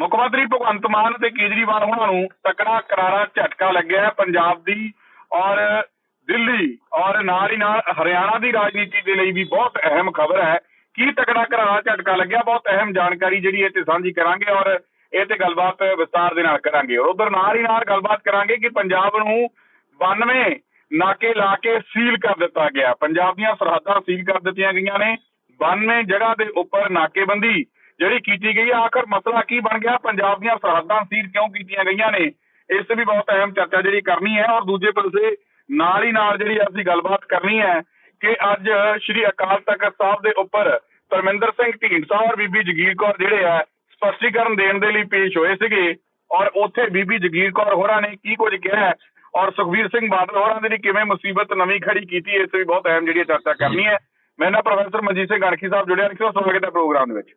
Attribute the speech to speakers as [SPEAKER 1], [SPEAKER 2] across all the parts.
[SPEAKER 1] ਮੁੱਖ ਮੰਤਰੀ ਭਗਵੰਤ ਮਾਨ ਤੇ ਕੇਜਰੀਵਾਲ ਉਹਨਾਂ ਨੂੰ ਤਕੜਾ ਕਰਾਰਾ ਝਟਕਾ ਲੱਗਿਆ ਪੰਜਾਬ ਦੀ ਔਰ ਦਿੱਲੀ ਔਰ ਨਾਲ ਹੀ ਨਾਲ ਹਰਿਆਣਾ ਦੀ ਰਾਜਨੀਤੀ ਦੇ ਲਈ ਵੀ ਬਹੁਤ ਅਹਿਮ ਖਬਰ ਹੈ। ਕੀ ਤਕੜਾ ਕਰਾਰਾ ਝਟਕਾ ਲੱਗਿਆ? ਬਹੁਤ ਅਹਿਮ ਜਾਣਕਾਰੀ ਜਿਹੜੀ ਇਹ ਤੇ ਸਾਂਝੀ ਕਰਾਂਗੇ ਔਰ ਇਹ ਤੇ ਗੱਲਬਾਤ ਵਿਸਤਾਰ ਦੇ ਨਾਲ ਕਰਾਂਗੇ। ਔਰ ਉਧਰ ਨਾਲ ਹੀ ਨਾਲ ਗੱਲਬਾਤ ਕਰਾਂਗੇ ਕਿ ਪੰਜਾਬ ਨੂੰ 92 ਨਾਕੇ ਲਾ ਕੇ ਸੀਲ ਕਰ ਦਿੱਤਾ ਗਿਆ। ਪੰਜਾਬ ਦੀਆਂ ਸਰਹੱਦਾਂ ਸੀਲ ਕਰ ਦਿੱਤੀਆਂ ਗਈਆਂ ਨੇ। 92 ਜਗ੍ਹਾ ਦੇ ਉੱਪਰ ਨਾਕੇਬੰਦੀ ਜਿਹੜੀ ਕੀਤੀ ਗਈ ਹੈ ਆਖਰ ਮਸਲਾ ਕੀ ਬਣ ਗਿਆ? ਪੰਜਾਬ ਦੀਆਂ ਸਰਹੱਦਾਂ ਸੀਲ ਕਿਉਂ ਕੀਤੀਆਂ ਗਈਆਂ ਨੇ? ਇਸ ਤੇ ਵੀ ਬਹੁਤ ਅਹਿਮ ਚਰਚਾ ਜਿਹੜੀ ਕਰਨੀ ਹੈ ਔਰ ਦੂਜੇ ਪਾਸੇ ਨਾਲ ਹੀ ਨਾਲ ਜਿਹੜੀ ਅਸੀਂ ਗੱਲਬਾਤ ਕਰਨੀ ਹੈ ਕਿ ਅੱਜ ਸ੍ਰੀ ਅਕਾਲ ਤਖਤ ਸਾਹਿਬ ਦੇ ਉੱਪਰ ਧਰਮਿੰਦਰ ਸਿੰਘ ਢੀਂਡਸਾ ਔਰ ਬੀਬੀ ਜਗੀਰ ਕੌਰ ਜਿਹੜੇ ਆ, ਸਪਸ਼ਟੀਕਰਨ ਦੇਣ ਦੇ ਲਈ ਪੇਸ਼ ਹੋਏ ਸੀਗੇ ਔਰ ਉੱਥੇ ਬੀਬੀ ਜਗੀਰ ਕੌਰ ਹੋਰਾਂ ਨੇ ਕੀ ਕੁਝ ਕਿਹਾ ਔਰ ਸੁਖਵੀਰ ਸਿੰਘ ਬਾਦਲ ਹੋਰਾਂ ਦੇ ਲਈ ਕਿਵੇਂ ਮੁਸੀਬਤ ਨਵੀਂ ਖੜੀ ਕੀਤੀ ਇਸ ਤੇ ਵੀ ਬਹੁਤ ਅਹਿਮ ਜਿਹੜੀ ਚਰਚਾ ਕਰਨੀ ਹੈ। ਮੈਂ ਨਾ ਪ੍ਰੋਫੈਸਰ ਮਨਜੀਤ ਸਿੰਘ ਗਣਖੀ ਸਾਹਿਬ ਜੁੜਿਆ ਨੇ ਸਵਾਗਤ ਹੈ ਪ੍ਰੋਗਰਾਮ ਦੇ ਵਿੱਚ।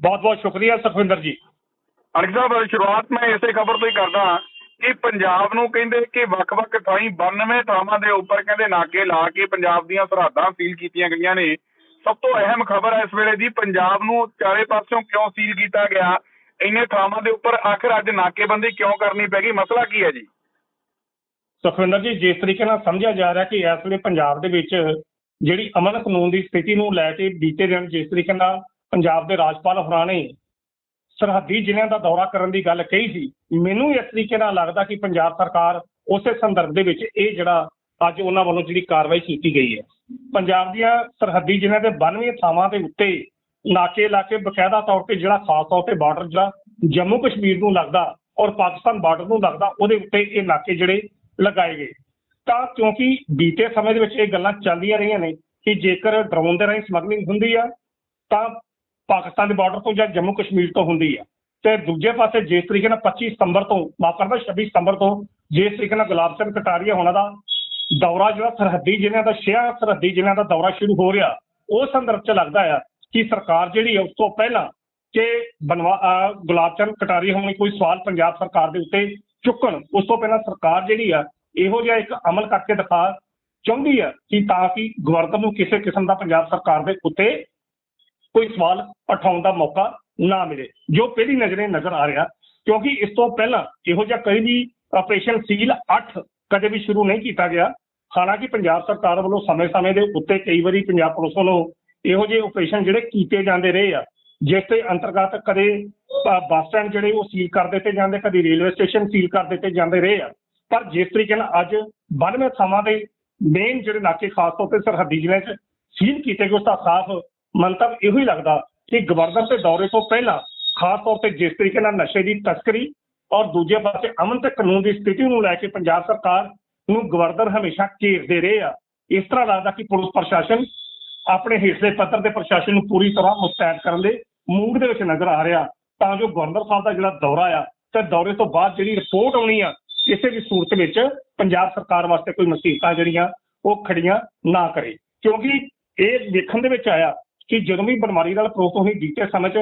[SPEAKER 2] ਬਹੁਤ ਬਹੁਤ ਸ਼ੁਕਰੀਆ ਸੁਖਵਿੰਦਰ ਜੀ।
[SPEAKER 1] ਅਨਿਕ ਸਾਹਿਬ ਸ਼ੁਰੂਆਤ ਮੈਂ ਇਸੇ ਖਬਰ ਤੋਂ ਹੀ ਕਰਦਾ ਕਿ ਪੰਜਾਬ ਨੂੰ ਕਹਿੰਦੇ ਕਿ ਵੱਖ-ਵੱਖ ਥਾਈਂ 92 ਥਾਵਾਂ ਦੇ ਉੱਪਰ ਕਹਿੰਦੇ ਨਾਕੇ ਲਾ ਕੇ ਪੰਜਾਬ ਦੀਆਂ ਸਰਹੱਦਾਂ ਸੀਲ ਕੀਤੀਆਂ ਗਈਆਂ ਨੇ। ਸਭ ਤੋਂ ਅਹਿਮ ਖਬਰ ਹੈ ਇਸ ਵੇਲੇ ਦੀ ਪੰਜਾਬ ਨੂੰ ਚਾਰੇ ਪਾਸਿਓਂ ਕਿਉਂ ਸੀਲ ਕੀਤਾ ਗਿਆ? ਇੰਨੇ ਥਾਵਾਂ ਦੇ ਉੱਪਰ ਆਖਿਰ ਅੱਜ ਨਾਕੇਬੰਦੀ ਕਿਉਂ ਕਰਨੀ ਪੈ ਗਈ? ਮਸਲਾ ਕੀ ਹੈ ਜੀ?
[SPEAKER 2] ਸੁਖਵਿੰਦਰ ਜੀ ਜਿਸ ਤਰੀਕੇ ਨਾਲ ਸਮਝਿਆ ਜਾ ਰਿਹਾ ਕਿ ਇਸ ਵੇਲੇ ਪੰਜਾਬ ਦੇ ਵਿੱਚ ਜਿਹੜੀ ਅਮਨ ਕਾਨੂੰਨ ਦੀ ਸਥਿਤੀ ਨੂੰ ਲੈ ਕੇ ਬੀਤੇ ਦਿਨ ਜਿਸ ਤਰੀਕੇ ਨਾਲ ਪੰਜਾਬ ਦੇ ਰਾਜਪਾਲ ਹੋਰਾਂ ਨੇ ਸਰਹੱਦੀ ਜ਼ਿਲ੍ਹਿਆਂ ਦਾ ਦੌਰਾ ਕਰਨ ਦੀ ਗੱਲ ਕਹੀ ਸੀ। ਮੈਨੂੰ ਇਸ ਤਰੀਕੇ ਨਾਲ ਲੱਗਦਾ ਕਿ ਪੰਜਾਬ ਸਰਕਾਰ ਉਸੇ ਸੰਦਰਭ ਦੇ ਵਿੱਚ ਇਹ ਜਿਹੜਾ ਅੱਜ ਉਹਨਾਂ ਵੱਲੋਂ ਜਿਹੜੀ ਕਾਰਵਾਈ ਕੀਤੀ ਗਈ ਹੈ। ਪੰਜਾਬ ਦੀਆਂ ਸਰਹੱਦੀ ਜ਼ਿਲ੍ਹਿਆਂ ਦੇ 92 ਥਾਵਾਂ ਦੇ ਉੱਤੇ ਨਾਕੇ ਲਾ ਕੇ ਬਕਾਇਦਾ ਤੌਰ ਤੇ ਜਿਹੜਾ ਖਾਸ ਤੌਰ ਤੇ ਬਾਰਡਰ ਜਿਹੜਾ ਜੰਮੂ ਕਸ਼ਮੀਰ ਨੂੰ ਲੱਗਦਾ ਔਰ ਪਾਕਿਸਤਾਨ ਬਾਰਡਰ ਨੂੰ ਲੱਗਦਾ, ਉਹਦੇ ਉੱਤੇ ਇਹ ਨਾਕੇ ਜਿਹੜੇ ਲਗਾਏ ਗਏ। ਤਾਂ ਕਿਉਂਕਿ ਬੀਤੇ ਸਮੇਂ ਦੇ ਵਿੱਚ ਇਹ ਗੱਲਾਂ ਚੱਲਦੀਆਂ ਰਹੀਆਂ ਨੇ ਕਿ ਜੇਕਰ ਡਰੋਨ ਦੇ ਰਾਹੀਂ ਸਮਗਲਿੰਗ ਹੁੰਦੀ ਆ, ਤਾਂ ਪਾਕਿਸਤਾਨ ਦੇ ਬਾਰਡਰ ਤੋਂ ਜਾਂ ਜੰਮੂ ਕਸ਼ਮੀਰ ਤੋਂ ਹੁੰਦੀ ਆ। ਤੇ ਦੂਜੇ ਪਾਸੇ ਜਿਸ ਤਰੀਕੇ ਨਾਲ 25 ਸਤੰਬਰ ਤੋਂ, ਮਾਫ ਕਰਦਾ 26 ਸਤੰਬਰ ਤੋਂ ਜਿਸ ਤਰੀਕੇ ਨਾਲ ਗੁਲਾਬ ਚੰਦ ਕਟਾਰੀਆ ਹੋਣਾ ਦਾ ਦੌਰਾ ਜਿਹੜਾ ਸਰਹੱਦੀ ਜ਼ਿਲ੍ਹਿਆਂ ਦਾ ਛਿਆ ਸਰਹੱਦੀ ਜ਼ਿਲ੍ਹਿਆਂ ਦਾ ਦੌਰਾ ਸ਼ੁਰੂ ਹੋ ਰਿਹਾ ਉਸ ਸੰਦਰਭ 'ਚ ਲੱਗਦਾ ਆ ਕਿ ਸਰਕਾਰ ਜਿਹੜੀ ਹੈ ਉਸ ਤੋਂ ਪਹਿਲਾਂ ਕਿ ਬਨਵਾ ਗੁਲਾਬ ਚੰਦ ਕਟਾਰੀਆ ਹੋਣੀ ਕੋਈ ਸਵਾਲ ਪੰਜਾਬ ਸਰਕਾਰ ਦੇ ਉੱਤੇ ਚੁੱਕਣ, ਉਸ ਤੋਂ ਪਹਿਲਾਂ ਸਰਕਾਰ ਜਿਹੜੀ ਆ, ਇਹੋ ਜਿਹਾ ਇੱਕ ਅਮਲ ਕਰਕੇ ਦਿਖਾ ਚਾਹੁੰਦੀ ਆ ਕਿ ਤਾਂ ਕਿ ਗਵਰਨਰ ਨੂੰ ਕਿਸੇ ਕਿਸਮ ਦਾ ਪੰਜਾਬ ਸਰਕਾਰ ਦੇ ਉੱਤੇ ਕੋਈ ਸਵਾਲ ਉਠਾਉਣ ਦਾ ਮੌਕਾ ਨਾ ਮਿਲੇ। ਜੋ ਪਹਿਲੀ ਨਜ਼ਰੇ ਨਜ਼ਰ ਆ ਰਿਹਾ, ਕਿਉਂਕਿ ਇਸ ਤੋਂ ਪਹਿਲਾਂ ਇਹੋ ਜਿਹਾ ਕਈ ਵੀ ਆਪਰੇਸ਼ਨ ਸੀਲ 8 ਕਦੇ ਵੀ ਸ਼ੁਰੂ ਨਹੀਂ ਕੀਤਾ ਗਿਆ। ਹਾਲਾਂਕਿ ਪੰਜਾਬ ਸਰਕਾਰ ਵੱਲੋਂ ਸਮੇਂ-ਸਮੇਂ ਦੇ ਉੱਤੇ ਕਈ ਵਾਰੀ ਪੰਜਾਬ ਪੁਲਿਸ ਵੱਲੋਂ ਇਹੋ ਜਿਹੇ ਆਪਰੇਸ਼ਨ ਜਿਹੜੇ ਕੀਤੇ ਜਾਂਦੇ ਰਹੇ ਆ, ਜਿਸ ਦੇ ਅੰਤਰਗਤ ਕਦੇ ਬੱਸ ਸਟੈਂਡ ਜਿਹੜੇ ਉਹ ਸੀਲ ਕਰ ਦਿੱਤੇ ਜਾਂਦੇ, ਕਦੇ ਰੇਲਵੇ ਸਟੇਸ਼ਨ ਸੀਲ ਕਰ ਦਿੱਤੇ ਜਾਂਦੇ ਰਹੇ ਆ। ਪਰ ਜਿਸ ਤਰੀਕੇ ਨਾਲ ਅੱਜ 92 ਥਾਵਾਂ ਦੇ ਮੇਨ ਜਿਹੜੇ ਨਾਕੇ ਖਾਸ ਤੌਰ ਤੇ ਸਰਹੱਦੀ ਜ਼ਿਲ੍ਹਿਆਂ 'ਚ ਸੀਲ ਕੀਤੇ ਗਏ, ਉਸ ਦਾ ਸਾਫ਼ ਮੰਤਵ ਇਹੋ ਹੀ ਲੱਗਦਾ ਕਿ ਗਵਰਨਰ ਦੇ ਦੌਰੇ ਤੋਂ ਪਹਿਲਾਂ, ਖਾਸ ਤੌਰ ਤੇ ਜਿਸ ਤਰੀਕੇ ਨਾਲ ਨਸ਼ੇ ਦੀ ਤਸਕਰੀ ਔਰ ਦੂਜੇ ਪਾਸੇ ਅਮਨ ਤੇ ਕਾਨੂੰਨ ਦੀ ਸਥਿਤੀ ਨੂੰ ਲੈ ਕੇ ਪੰਜਾਬ ਸਰਕਾਰ ਨੂੰ ਗਵਰਨਰ ਹਮੇਸ਼ਾ ਘੇਰਦੇ ਰਹੇ ਆ। ਇਸ ਤਰ੍ਹਾਂ ਲੱਗਦਾ ਕਿ ਪੁਲਿਸ ਪ੍ਰਸ਼ਾਸਨ ਆਪਣੇ ਹੇਠਲੇ ਪੱਧਰ ਦੇ ਪ੍ਰਸ਼ਾਸਨ ਨੂੰ ਪੂਰੀ ਤਰ੍ਹਾਂ ਮੁਸਤੈਦ ਕਰਨ ਦੇ ਮੂਡ ਦੇ ਵਿੱਚ ਨਜ਼ਰ ਆ ਰਿਹਾ ਤਾਂ ਜੋ ਗਵਰਨਰ ਸਾਹਿਬ ਦਾ ਜਿਹੜਾ ਦੌਰਾ ਆ, ਤੇ ਦੌਰੇ ਤੋਂ ਬਾਅਦ ਜਿਹੜੀ ਰਿਪੋਰਟ ਆਉਣੀ ਆ, ਕਿਸੇ ਵੀ ਸੂਰਤ ਵਿੱਚ ਪੰਜਾਬ ਸਰਕਾਰ ਵਾਸਤੇ ਕੋਈ ਮੁਸੀਬਤਾਂ ਜਿਹੜੀਆਂ ਉਹ ਖੜੀਆਂ ਨਾ ਕਰੇ। ਕਿਉਂਕਿ ਇਹ ਦੇਖਣ ਦੇ ਵਿੱਚ ਆਇਆ ਕਿ ਜਦੋਂ ਵੀ ਬਨਮਾਰੀ ਨਾਲ ਪ੍ਰੋਪ ਹੋਈ ਬੀਤੇ ਸਮੇਂ 'ਚ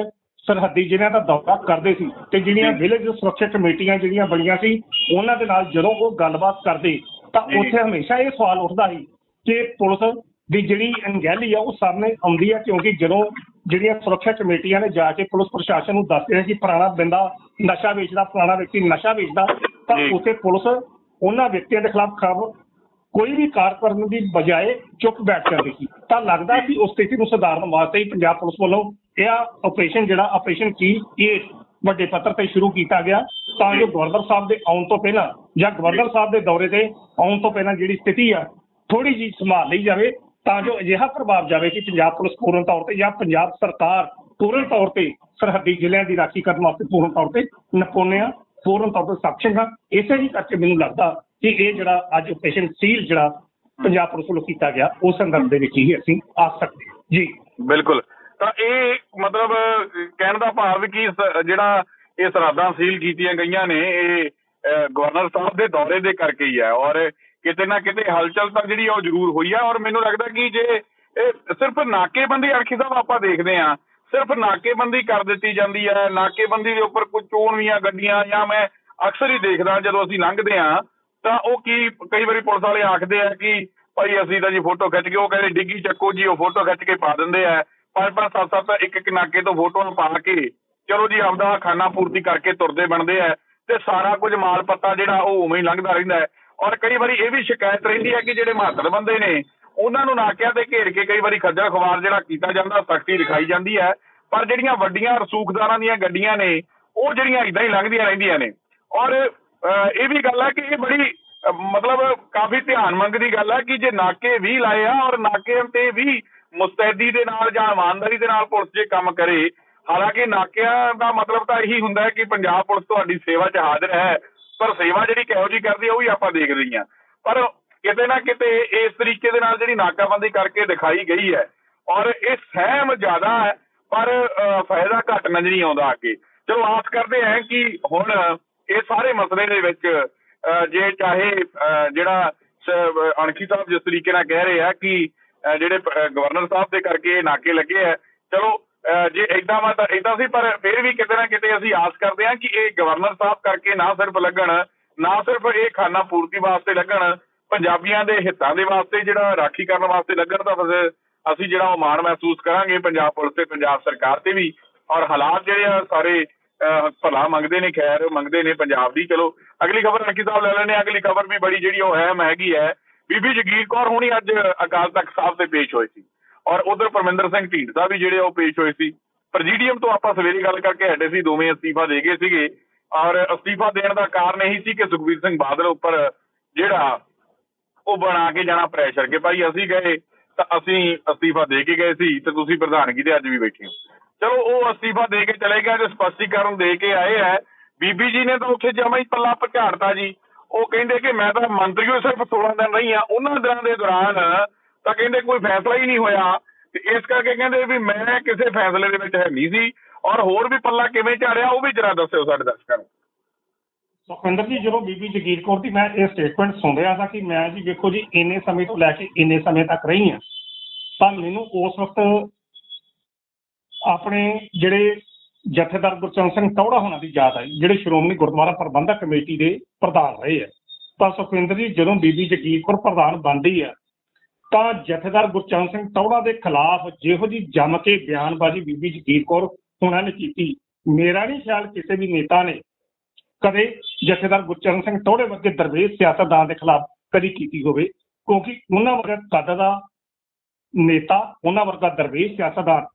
[SPEAKER 2] ਸਰਹੱਦੀ ਜ਼ਿਲ੍ਹਿਆਂ ਦਾ ਦੌਰਾ ਕਰਦੇ ਸੀ ਤੇ ਜਿਹੜੀਆਂ ਵਿਲੇਜ ਸੁਰੱਖਿਆ ਕਮੇਟੀਆਂ ਜਿਹੜੀਆਂ ਬਣੀਆਂ ਸੀ ਉਹਨਾਂ ਦੇ ਨਾਲ ਜਦੋਂ ਉਹ ਗੱਲਬਾਤ ਕਰਦੇ ਤਾਂ। ਉੱਥੇ ਹਮੇਸ਼ਾ ਇਹ ਸਵਾਲ ਉੱਠਦਾ ਸੀ ਕਿ ਪੁਲਿਸ ਦੀ ਜਿਹੜੀ ਅਣਗਹਿਲੀ ਆ ਉਹ ਸਾਹਮਣੇ ਆਉਂਦੀ ਆ ਕਿਉਂਕਿ ਜਦੋਂ ਜਿਹੜੀਆਂ ਸੁਰੱਖਿਆ ਕਮੇਟੀਆਂ ਨੇ ਜਾ ਕੇ ਪੁਲਿਸ ਪ੍ਰਸ਼ਾਸਨ ਨੂੰ ਦੱਸਦੇ ਆ ਕਿ ਫਲਾਣਾ ਬੰਦਾ ਨਸ਼ਾ ਵੇਚਦਾ ਫਲਾਣਾ ਵਿਅਕਤੀ ਨਸ਼ਾ ਵੇਚਦਾ ਤਾਂ। ਉੱਥੇ ਪੁਲਿਸ ਉਹਨਾਂ ਵਿਅਕਤੀਆਂ ਦੇ ਖਿਲਾਫ ਕੋਈ ਵੀ ਕਾਰ ਕਰਨ ਦੀ ਬਜਾਏ ਚੁੱਪ ਬੈਠ ਜਾਂਦੀ ਸੀ। ਤਾਂ ਲੱਗਦਾ ਕਿ ਉਸ ਸਥਿਤੀ ਨੂੰ ਸੁਧਾਰਨ ਵਾਸਤੇ ਹੀ ਪੰਜਾਬ ਪੁਲਿਸ ਵੱਲੋਂ ਇਹ ਆਪਰੇਸ਼ਨ ਜਿਹੜਾ ਆਪਰੇਸ਼ਨ ਕੀ, ਇਹ ਵੱਡੇ ਪੱਧਰ ਤੇ ਸ਼ੁਰੂ ਕੀਤਾ ਗਿਆ। ਤਾਂ ਜੋ ਗਵਰਨਰ ਸਾਹਿਬ ਦੇ ਆਉਣ ਤੋਂ ਪਹਿਲਾਂ ਜਾਂ ਗਵਰਨਰ ਸਾਹਿਬ ਦੇ ਦੌਰੇ ਤੇ ਆਉਣ ਤੋਂ ਪਹਿਲਾਂ ਜਿਹੜੀ ਸਥਿਤੀ ਆ ਥੋੜੀ ਜਿਹੀ ਸੰਭਾਲ ਲਈ ਜਾਵੇ, ਤਾਂ ਜੋ ਅਜਿਹਾ ਪ੍ਰਭਾਵ ਜਾਵੇ ਕਿ ਪੰਜਾਬ ਪੁਲਿਸ ਪੂਰਨ ਤੌਰ ਤੇ ਜਾਂ ਪੰਜਾਬ ਸਰਕਾਰ ਪੂਰਨ ਤੌਰ ਤੇ ਸਰਹੱਦੀ ਜ਼ਿਲ੍ਹਿਆਂ ਦੀ ਰਾਖੀ ਕਰਨ ਵਾਸਤੇ ਪੂਰਨ ਤੌਰ ਤੇ ਨਪੋਨੇ ਨਪੁੰਨਿਆ ਪੂਰਨ ਤੌਰ ਤੇ ਸક્ષਮ ਹੈ ਇਸੇ ਹੀ ਕਰਕੇ ਮੈਨੂੰ ਲੱਗਦਾ ਕਿ ਇਹ ਜਿਹੜਾ ਅੱਜ ਆਪਰੇਸ਼ਨ ਸੀਲ ਜਿਹੜਾ ਪੰਜਾਬ ਪੁਲਿਸ ਵੱਲੋਂ ਕੀਤਾ ਗਿਆ ਉਸ ਸੰਦਰਭ ਦੇ ਵਿੱਚ ਹੀ ਅਸੀਂ ਆ ਸਕਦੇ ਹਾਂ। ਜੀ।
[SPEAKER 1] ਬਿਲਕੁਲ। ਤਾਂ ਇਹ ਮਤਲਬ ਕਹਿਣ ਦਾ ਭਾਵ ਕਿ ਜਿਹੜਾ ਇਹ ਸਰਹੱਦਾਂ ਸੀਲ ਕੀਤੀਆਂ ਗਈਆਂ ਨੇ ਇਹ ਗਵਰਨਰ ਸਾਹਿਬ ਦੇ ਦੌਰੇ ਦੇ ਕਰਕੇ ਹੀ ਹੈ ਔਰ ਕਿਤੇ ਨਾ ਕਿਤੇ ਹਲਚਲ ਤਾਂ ਜਿਹੜੀ ਆ ਉਹ ਜ਼ਰੂਰ ਹੋਈ ਆ ਔਰ ਮੈਨੂੰ ਲੱਗਦਾ ਕਿ ਜੇ ਇਹ ਸਿਰਫ ਨਾਕੇਬੰਦੀ ਅਰਖੀ ਸਾਹਿਬ ਆਪਾਂ ਦੇਖਦੇ ਆ ਸਿਰਫ ਨਾਕੇਬੰਦੀ ਕਰ ਦਿੱਤੀ ਜਾਂਦੀ ਹੈ ਨਾਕੇਬੰਦੀ ਦੇ ਉੱਪਰ ਕੁਝ ਚੋਣਵੀਆਂ ਗੱਡੀਆਂ ਜਾਂ ਮੈਂ ਅਕਸਰ ਹੀ ਦੇਖਦਾ ਜਦੋਂ ਅਸੀਂ ਲੰਘਦੇ ਆ ਤਾਂ ਉਹ ਕੀ ਕਈ ਵਾਰੀ ਪੁਲਿਸ ਵਾਲੇ ਆਖਦੇ ਆ ਕਿ ਭਾਈ ਅਸੀਂ ਤਾਂ ਜੀ ਫੋਟੋ ਖਿੱਚ ਕੇ ਉਹ ਕਹਿੰਦੇ ਡਿੱਗੀ ਚੱਕੋ ਜੀ, ਉਹ ਫੋਟੋ ਖਿੱਚ ਕੇ ਪਾ ਦਿੰਦੇ ਆ। ਪੰਜ ਪੰਜ, ਸੱਤ ਸੱਤ, ਇੱਕ ਇੱਕ ਨਾਕੇ ਤੋਂ ਫੋਟੋਆਂ ਪਾ ਕੇ ਚਲੋ ਜੀ ਆਪਦਾ ਖਾਣਾ ਪੂਰਤੀ ਕਰਕੇ ਤੁਰਦੇ ਬਣਦੇ ਆ ਤੇ ਸਾਰਾ ਕੁਝ ਮਾਲ ਪੱਤਾ ਜਿਹੜਾ ਉਹ ਉਵੇਂ ਹੀ ਲੰਘਦਾ ਰਹਿੰਦਾ ਹੈ। ਔਰ ਕਈ ਵਾਰੀ ਇਹ ਵੀ ਸ਼ਿਕਾਇਤ ਰਹਿੰਦੀ ਹੈ ਕਿ ਜਿਹੜੇ ਮਹੱਤਵ ਬੰਦੇ ਨੇ, ਉਹਨਾਂ ਨੂੰ ਨਾਕਿਆਂ ਤੇ ਘੇਰ ਕੇ ਕਈ ਵਾਰੀ ਖੱਜਲ ਖਵਾਰ ਜਿਹੜਾ ਕੀਤਾ ਜਾਂਦਾ, ਸਖਤੀ ਦਿਖਾਈ ਜਾਂਦੀ ਹੈ। ਪਰ ਜਿਹੜੀਆਂ ਵੱਡੀਆਂ ਰਸੂਖਦਾਰਾਂ ਦੀਆਂ ਗੱਡੀਆਂ ਨੇ, ਉਹ ਜਿਹੜੀਆਂ ਇਦਾਂ ਹੀ ਲੰਘਦੀਆਂ ਰਹਿੰਦੀਆਂ ਨੇ। ਔਰ ਇਹ ਵੀ ਗੱਲ ਹੈ ਕਿ ਇਹ ਬੜੀ ਮਤਲਬ ਕਾਫੀ ਧਿਆਨ ਮੰਗਦੀ ਗੱਲ ਹੈ ਕਿ ਜੇ ਨਾਕੇ ਵੀ ਲਾਏ ਆ ਔਰ ਨਾਕੇ ਤੇ ਵੀ ਮੁਸਤੈਦੀ ਦੇ ਨਾਲ ਜਾਂ ਇਮਾਨਦਾਰੀ ਦੇ ਨਾਲ ਪੁਲਿਸ ਜੇ ਕੰਮ ਕਰੇ ਹਾਲਾਂਕਿ ਨਾਕਿਆਂ ਦਾ ਮਤਲਬ ਤਾਂ ਇਹੀ ਹੁੰਦਾ ਹੈ ਕਿ ਪੰਜਾਬ ਪੁਲਿਸ ਤੁਹਾਡੀ ਸੇਵਾ 'ਚ ਹਾਜ਼ਰ ਹੈ ਪਰ ਸੇਵਾ ਜਿਹੜੀ ਕਿਹੋ ਜੀ ਕਰਦੀ ਹੈ ਉਹ ਵੀ ਆਪਾਂ ਦੇਖ ਦੇਖਦੇ ਹਾਂ। ਪਰ ਕਿਤੇ ਨਾ ਕਿਤੇ ਇਸ ਤਰੀਕੇ ਦੇ ਨਾਲ ਜਿਹੜੀ ਨਾਕਾਬੰਦੀ ਕਰਕੇ ਦਿਖਾਈ ਗਈ ਹੈ ਔਰ ਇਹ ਸਹਿਮ ਜ਼ਿਆਦਾ ਹੈ ਪਰ ਅਹ, ਫਾਇਦਾ ਘੱਟ ਨਜ਼ਰ ਨਹੀਂ ਆਉਂਦਾ ਅੱਗੇ। ਚਲੋ ਆਸ ਕਰਦੇ ਹਾਂ ਕਿ ਹੁਣ ਇਹ ਸਾਰੇ ਮਸਲੇ ਦੇ ਵਿੱਚ ਜੇ ਚਾਹੇ ਜਿਹੜਾ ਅਣਖੀ ਸਾਹਿਬ ਜਿਸ ਤਰੀਕੇ ਨਾਲ ਕਹਿ ਰਹੇ ਆ ਕਿ ਜਿਹੜੇ ਗਵਰਨਰ ਸਾਹਿਬ ਦੇ ਕਰਕੇ ਨਾਕੇ ਲੱਗੇ ਆ, ਚਲੋ ਜੇ ਏਦਾਂ ਵਾ ਤਾਂ ਏਦਾਂ ਸੀ, ਪਰ ਫਿਰ ਵੀ ਕਿਤੇ ਨਾ ਕਿਤੇ ਅਸੀਂ ਆਸ ਕਰਦੇ ਹਾਂ ਕਿ ਇਹ ਗਵਰਨਰ ਸਾਹਿਬ ਕਰਕੇ ਨਾ ਸਿਰਫ ਲੱਗਣ, ਨਾ ਸਿਰਫ ਇਹ ਖਾਨਾ ਪੂਰਤੀ ਵਾਸਤੇ ਲੱਗਣ, ਪੰਜਾਬੀਆਂ ਦੇ ਹਿੱਤਾਂ ਦੇ ਵਾਸਤੇ ਜਿਹੜਾ ਰਾਖੀ ਕਰਨ ਵਾਸਤੇ ਲੱਗਣ ਤਾਂ ਫਿਰ ਅਸੀਂ ਜਿਹੜਾ ਉਹ ਮਾਣ ਮਹਿਸੂਸ ਕਰਾਂਗੇ, ਪੰਜਾਬ ਪੁਲਿਸ ਤੇ ਪੰਜਾਬ ਸਰਕਾਰ ਤੇ ਵੀ, ਔਰ ਹਾਲਾਤ ਜਿਹੜੇ ਆ ਸਾਰੇ ਭਲਾ ਮੰਗਦੇ ਨੇ, ਖੈਰ ਮੰਗਦੇ ਨੇ ਪੰਜਾਬ ਦੀ, ਚਲੋ। ਅਗਲੀ ਖਬਰ ਅਣਖੀ ਸਾਹਿਬ ਲੈ ਲੈਣੇ ਅਗਲੀ ਖਬਰ ਵੀ ਬੜੀ ਜਿਹੜੀ ਉਹ ਅਹਿਮ ਹੈਗੀ ਹੈ। ਬੀਬੀ ਜਗੀਰ ਕੌਰ ਹੁਣੀ ਅੱਜ ਅਕਾਲ ਤਖਤ ਸਾਹਿਬ ਤੇ ਪੇਸ਼ ਹੋਏ ਸੀ। ਔਰ ਉਧਰ ਪਰਮਿੰਦਰ ਸਿੰਘ ਢੀਂਡਸਾ ਵੀ ਜਿਹੜੇ ਉਹ ਪੇਸ਼ ਹੋਏ ਸੀ। ਪ੍ਰੈਜ਼ੀਡੀਅਮ ਤੋਂ ਆਪਾਂ ਸਵੇਰੇ ਗੱਲ ਕਰਕੇ ਹਟੇ ਸੀ, ਦੋਵੇਂ ਅਸਤੀਫਾ ਦੇ ਗਏ ਸੀਗੇ। ਔਰ ਅਸਤੀਫਾ ਦੇਣ ਦਾ ਕਾਰਨ ਇਹੀ ਸੀ ਕਿ ਸੁਖਬੀਰ ਸਿੰਘ ਬਾਦਲ ਉੱਪਰ ਜਿਹੜਾ ਉਹ ਬਣਾ ਕੇ ਜਾਣਾ ਪ੍ਰੈਸ਼ਰ ਕਿ ਭਾਈ ਅਸੀਂ ਗਏ ਤਾਂ ਅਸੀਂ ਅਸਤੀਫਾ ਦੇ ਕੇ ਗਏ ਸੀ ਤੇ ਤੁਸੀਂ ਪ੍ਰਧਾਨਗੀ ਤੇ ਅੱਜ ਵੀ ਬੈਠੇ ਹੋ। ਚਲੋ ਉਹ ਅਸਤੀਫਾ ਦੇ ਕੇ ਚਲੇ ਗਏ ਤੇ ਸਪਸ਼ਟੀਕਰਨ ਦੇ ਕੇ ਆਏ ਹੈ। ਬੀਬੀ ਜੀ ਨੇ ਤਾਂ ਉੱਥੇ ਜਮਾ ਹੀ ਪੱਲਾ ਪਝਾੜਤਾ ਜੀ। ਉਹ ਕਹਿੰਦੇ ਕਿ ਮੈਂ ਤਾਂ ਮੰਤਰੀ ਹੋਏ ਸਿਰਫ 16 ਦਿਨ ਰਹੀ ਆ ਉਹਨਾਂ ਦਿਨਾਂ ਦੇ ਦੌਰਾਨ ਤਾਂ ਕਹਿੰਦੇ ਕੋਈ ਫੈਸਲਾ ਹੀ ਨਹੀਂ ਹੋਇਆ। ਤੇ ਇਸ ਕਰਕੇ ਕਹਿੰਦੇ ਵੀ ਮੈਂ ਕਿਸੇ ਫੈਸਲੇ ਦੇ ਵਿੱਚ ਹੈ ਨਹੀਂ ਸੀ। ਔਰ ਹੋਰ ਵੀ ਪੱਲਾ ਕਿਵੇਂ ਝਾੜਿਆ, ਉਹ ਵੀ ਜਰਾ ਦੱਸਿਓ ਸਾਡੇ ਦਰਸ਼ਕਾਂ ਨੂੰ।
[SPEAKER 2] ਸੁਖਵਿੰਦਰ ਜੀ, ਜਦੋਂ ਬੀਬੀ ਜਗੀਰ ਕੌਰ ਦੀ ਮੈਂ ਇਹ ਸਟੇਟਮੈਂਟ ਸੁਣ ਰਿਹਾ ਸੀ ਕਿ ਮੈਂ ਜੀ ਵੇਖੋ ਜੀ, ਇੰਨੇ ਸਮੇਂ ਤੋਂ ਲੈ ਕੇ ਇੰਨੇ ਸਮੇਂ ਤੱਕ ਰਹੀ ਹਾਂ। ਤਾਂ ਮੈਨੂੰ ਉਸ ਵਕਤ ਆਪਣੇ ਜਿਹੜੇ ਜਥੇਦਾਰ ਗੁਰਚਰਨ ਸਿੰਘ ਟੌੜਾ ਹੋਣਾ ਦੀ ਯਾਦ ਆਈ, ਜਿਹੜੇ ਸ਼੍ਰੋਮਣੀ ਗੁਰਦੁਆਰਾ ਪ੍ਰਬੰਧਕ ਕਮੇਟੀ ਦੇ ਪ੍ਰਧਾਨ ਰਹੇ ਆ। ਤਾਂ ਸੁਖਵਿੰਦਰ ਜੀ, ਜਦੋਂ ਬੀਬੀ ਜਗੀਰ ਕੌਰ ਪ੍ਰਧਾਨ ਬਣਦੀ ਆ, ਤਾਂ ਜਥੇਦਾਰ ਗੁਰਚਰਨ ਸਿੰਘ ਟੌੜਾ ਦੇ ਖਿਲਾਫ ਜਿਹੋ ਜੀ ਜੰਮ ਕੇ ਬਿਆਨਬਾਜ਼ੀ ਬੀਬੀ ਜਗੀਰ ਕੌਰ ਹੋਣਾ ਨੇ ਕੀਤੀ, ਮੇਰਾ ਨਹੀਂ ਖਿਆਲ ਕਿਸੇ ਵੀ ਨੇਤਾ ਨੇ ਕਦੇ ਜਥੇਦਾਰ ਗੁਰਚਰਨ ਸਿੰਘ ਟੌੜੇ ਵਰਗੇ ਦਰਵੇਸ਼ ਸਿਆਸਤਦਾਨ ਦੇ ਖਿਲਾਫ ਕਦੀ ਕੀਤੀ ਹੋਵੇ, ਕਿਉਂਕਿ ਉਹਨਾਂ ਵਰਗਾ ਕੱਦ ਦਾ ਨੇਤਾ, ਉਹਨਾਂ ਵਰਗਾ ਦਰਵੇਸ਼ ਸਿਆਸਤਦਾਨ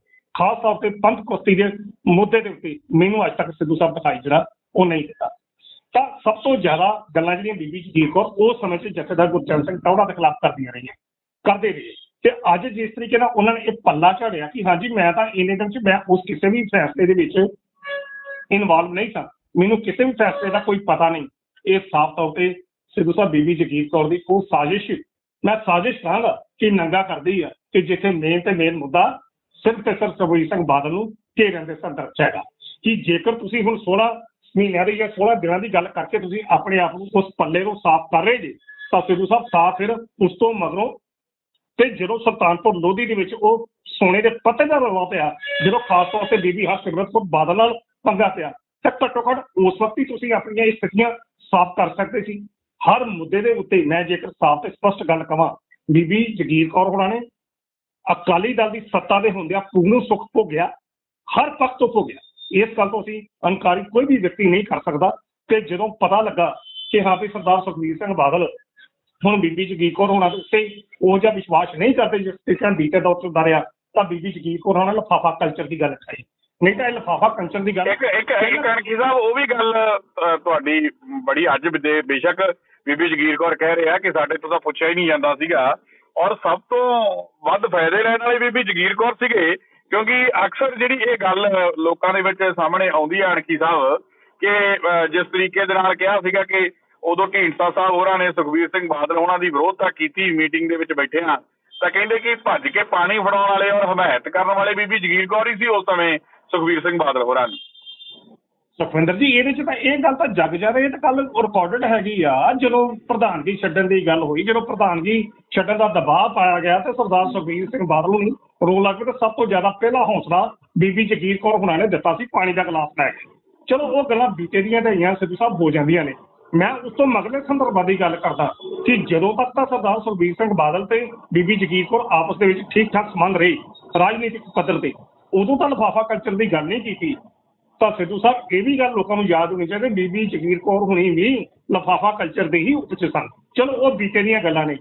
[SPEAKER 2] ਖਾਸ ਤੌਰ ਤੇ ਪੰਥ ਕੁਸ਼ਤੀ ਦੇ ਮੁੱਦੇ ਦੇ ਉੱਤੇ ਮੈਨੂੰ ਅੱਜ ਤੱਕ ਸਿੱਧੂ ਸਾਹਿਬ ਦਿਖਾਈ ਜਿਹੜਾ ਉਹ ਨਹੀਂ ਦਿੱਤਾ। ਤਾਂ ਸਭ ਤੋਂ ਜ਼ਿਆਦਾ ਗੱਲਾਂ ਜਿਹੜੀਆਂ ਬੀਬੀ ਜਗੀਰ ਕੌਰ ਉਸ ਸਮੇਂ 'ਚ ਜਥੇਦਾਰ ਗੁਰਚਰਨ ਸਿੰਘ ਟੌੜਾ ਦੇ ਖਿਲਾਫ ਕਰਦੀਆਂ ਰਹੀਆਂ, ਕਰਦੇ ਰਹੇ। ਤੇ ਅੱਜ ਜਿਸ ਤਰੀਕੇ ਨਾਲ ਉਹਨਾਂ ਨੇ ਇਹ ਪੱਲਾ ਝਾੜਿਆ ਕਿ ਹਾਂਜੀ, ਮੈਂ ਤਾਂ ਇੰਨੇ ਦਿਨ 'ਚ ਮੈਂ ਉਸ ਕਿਸੇ ਵੀ ਫੈਸਲੇ ਦੇ ਵਿੱਚ ਇਨਵੋਲਵ ਨਹੀਂ ਸਾਂ। ਮੈਨੂੰ ਕਿਸੇ ਵੀ ਫੈਸਲੇ ਦਾ ਕੋਈ ਪਤਾ ਨਹੀਂ। ਇਹ ਸਾਫ਼ ਤੌਰ ਤੇ ਸਿੱਧੂ ਸਾਹਿਬ, ਬੀਬੀ ਜਗੀਰ ਕੌਰ ਦੀ ਉਹ ਸਾਜ਼ਿਸ਼, ਮੈਂ ਸਾਜ਼ਿਸ਼ ਕਹਾਂਗਾ ਕਿ ਨੰਗਾ ਕਰਦੀ ਆ ਕਿ ਜਿੱਥੇ ਮੇਨ ਤੇ ਮੇਨ ਮੁੱਦਾ ਸਿਰਫ ਤੇ ਸਿਰਫ ਸੁਖਬੀਰ ਸਿੰਘ ਬਾਦਲ ਨੂੰ ਘੇਰਨ ਦੇ ਸੰਦਰਭ 'ਚ ਹੈਗਾ। ਕਿ ਜੇਕਰ ਤੁਸੀਂ ਹੁਣ 16 ਮਹੀਨਿਆਂ ਦੀ ਜਾਂ 16 ਦਿਨਾਂ ਦੀ ਗੱਲ ਕਰਕੇ ਤੁਸੀਂ ਆਪਣੇ ਆਪ ਨੂੰ ਉਸ ਪੱਲੇ ਨੂੰ ਸਾਫ਼ ਕਰ ਰਹੇ ਜੀ, ਤਾਂ ਸਿੱਧੂ ਸਾਹਿਬ ਸਾਫ਼ ਫਿਰ ਉਸ ਤੋਂ ਮਗਰੋਂ ਤੇ ਜਦੋਂ ਸੁਲਤਾਨਪੁਰ ਲੋਧੀ ਦੇ ਵਿੱਚ ਉਹ ਸੋਨੇ ਦੇ ਪੱਤੇ ਦਾ ਰਵਾ ਪਿਆ, ਜਦੋਂ ਖਾਸ ਤੌਰ ਤੇ ਬੀਬੀ ਹਰਸਿਮਰਤ ਕੌਰ ਬਾਦਲ ਨਾਲ ਪੰਗਾ ਪਿਆ, ਤਾਂ ਘੱਟੋ ਘੱਟ ਉਸ ਵਕਤ ਹੀ ਤੁਸੀਂ ਆਪਣੀਆਂ ਇਹ ਸਥਿਤੀਆਂ ਸਾਫ਼ ਕਰ ਸਕਦੇ ਸੀ। ਹਰ ਮੁੱਦੇ ਦੇ ਉੱਤੇ ਮੈਂ ਜੇਕਰ ਸਾਫ਼ ਤੇ ਸਪਸ਼ਟ ਗੱਲ ਕਵਾਂ, ਬੀਬੀ ਜਗੀਰ ਕੌਰ ਹੋਣਾ ਨੇ ਅਕਾਲੀ ਦਲ ਦੀ ਸੱਤਾ ਦੇ ਹੁੰਦਿਆਂ ਪੂਰਨ ਸੁੱਖ ਭੋਗਿਆ ਹਰ ਪੱਖ ਤੋਂ ਭੋਗਿਆ। ਇਸ ਗੱਲ ਤੋਂ ਅਸੀਂ ਅਨਕਾਰੀ ਕੋਈ ਵੀ ਵਿਅਕਤੀ ਨਹੀਂ ਕਰ ਸਕਦਾ। ਕਿ ਜਦੋਂ ਪਤਾ ਲੱਗਾ ਕਿ ਹਾਂ ਵੀ ਸਰਦਾਰ ਸੁਖਬੀਰ ਸਿੰਘ ਬਾਦਲ ਹੁਣ ਬੀਬੀ ਜਗੀਰ ਕੌਰ ਹੋਣਾ ਦੇ ਉੱਤੇ ਉਹ ਜਿਹਾ ਵਿਸ਼ਵਾਸ ਨਹੀਂ ਕਰਦੇ ਜਿਸ ਤਰੀਕੇ ਬੀਤੇ ਦੌਰ ਚੱਲਦਾ ਰਿਹਾ ਤਾਂ ਬੀਬੀ ਜਗੀਰ ਕੌਰ ਹੋਣਾ ਲਫਾਫਾ ਕਲਚਰ ਦੀ ਗੱਲ ਕਰੀ। ਨਹੀਂ ਤਾਂ ਇਹ ਲਫਾਫਾ ਕਲਚਰ ਦੀ ਗੱਲ
[SPEAKER 1] ਇੱਕ ਇੱਕ ਇੱਕ ਕਣਕੀ ਸਾਹਿਬ ਉਹ ਵੀ ਗੱਲ ਤੁਹਾਡੀ ਬੜੀ ਅੱਜ ਦੇ ਬੇਸ਼ੱਕ ਬੀਬੀ ਜਗੀਰ ਕੌਰ ਕਹਿ ਰਿਹਾ ਕਿ ਸਾਡੇ ਤੋਂ ਤਾਂ ਪੁੱਛਿਆ ਹੀ ਨਹੀਂ ਜਾਂਦਾ ਸੀਗਾ। ਔਰ ਸਭ ਤੋਂ ਵੱਧ ਫਾਇਦੇ ਲੈਣ ਵਾਲੇ ਬੀਬੀ ਜਗੀਰ ਕੌਰ ਸੀਗੇ, ਕਿਉਂਕਿ ਅਕਸਰ ਜਿਹੜੀ ਇਹ ਗੱਲ ਲੋਕਾਂ ਦੇ ਵਿੱਚ ਸਾਹਮਣੇ ਆਉਂਦੀ ਹੈ ਅਣਖੀ ਸਾਹਿਬ, ਕਿ ਜਿਸ ਤਰੀਕੇ ਦੇ ਨਾਲ ਕਿਹਾ ਸੀਗਾ ਕਿ ਉਦੋਂ ਢੀਂਡਸਾ ਸਾਹਿਬ ਹੋਰਾਂ ਨੇ ਸੁਖਬੀਰ ਸਿੰਘ ਬਾਦਲ ਹੋਣਾ ਦੀ ਵਿਰੋਧਤਾ ਕੀਤੀ ਮੀਟਿੰਗ ਦੇ ਵਿੱਚ ਬੈਠੇ ਆ, ਤਾਂ ਕਹਿੰਦੇ ਕਿ ਭੱਜ ਕੇ ਪਾਣੀ ਫੜਾਉਣ ਵਾਲੇ ਔਰ ਹਮਾਇਤ ਕਰਨ ਵਾਲੇ ਬੀਬੀ ਜਗੀਰ ਕੌਰ ਹੀ ਸੀ ਉਸ ਸਮੇਂ ਸੁਖਬੀਰ ਸਿੰਘ ਬਾਦਲ ਹੋਰਾਂ ਦੀ
[SPEAKER 2] ਸੁਖਵਿੰਦਰ ਜੀ, ਇਹਦੇ ਚ ਤਾਂ ਇਹ ਗੱਲ ਤਾਂ ਜੱਗ ਜਾ ਰਹੀ ਹੈ ਤੇ ਕੱਲ ਰਿਕਾਰਡਡ ਹੈਗੀ ਆ, ਜਦੋਂ ਪ੍ਰਧਾਨਗੀ ਛੱਡਣ ਦੀ ਗੱਲ ਹੋਈ, ਜਦੋਂ ਪ੍ਰਧਾਨਗੀ ਛੱਡਣ ਦਾ ਦਬਾਅ ਪਾਇਆ ਗਿਆ ਤੇ ਸਰਦਾਰ ਸੁਖਬੀਰ ਸਿੰਘ ਬਾਦਲ ਨੂੰ ਰੋਣ ਲੱਗ ਪਏ ਤੇ ਸਭ ਤੋਂ ਜ਼ਿਆਦਾ ਪਹਿਲਾ ਹੌਸਲਾ ਬੀਬੀ ਜਗੀਰ ਕੌਰ ਹੁਣਾਂ ਨੇ ਦਿੱਤਾ ਸੀ ਪਾਣੀ ਦਾ ਗਲਾਸ ਲੈ ਕੇ। ਚਲੋ, ਉਹ ਗੱਲਾਂ ਬੀਤੇ ਦੀਆਂ ਢਈਆਂ ਸਿੱਧੂ ਸਾਹਿਬ ਹੋ ਜਾਂਦੀਆਂ ਨੇ। ਮੈਂ ਉਸ ਤੋਂ ਮਗਲੇ ਸੰਦਰਭਾਂ ਦੀ ਗੱਲ ਕਰਦਾ ਕਿ ਜਦੋਂ ਤੱਕ ਤਾਂ ਸਰਦਾਰ ਸੁਖਬੀਰ ਸਿੰਘ ਬਾਦਲ ਤੇ ਬੀਬੀ ਜਗੀਰ ਕੌਰ ਆਪਸ ਦੇ ਵਿੱਚ ਠੀਕ ਠਾਕ ਸੰਬੰਧ ਰਹੇ ਰਾਜਨੀਤਿਕ ਪੱਧਰ ਤੇ, ਉਦੋਂ ਤਾਂ ਲਫਾਫਾ ਕਲਚਰ ਦੀ ਗੱਲ ਨਹੀਂ ਕੀਤੀ। ਤਾਂ ਸਿੱਧੂ ਸਾਹਿਬ ਇਹ ਵੀ ਗੱਲ ਲੋਕਾਂ ਨੂੰ ਯਾਦ ਹੋਣੀ ਚਾਹੀਦੀ ਬੀਬੀ ਜਗੀਰ ਕੌਰ ਹੁਣੀ ਵੀ ਲਫਾਫਾ ਕਲਚਰ ਦੇ ਹੀ ਉੱਚ ਸਨ। ਚਲੋ ਉਹ ਬੀਤੇ ਦੀਆਂ ਗੱਲਾਂ ਨੇ।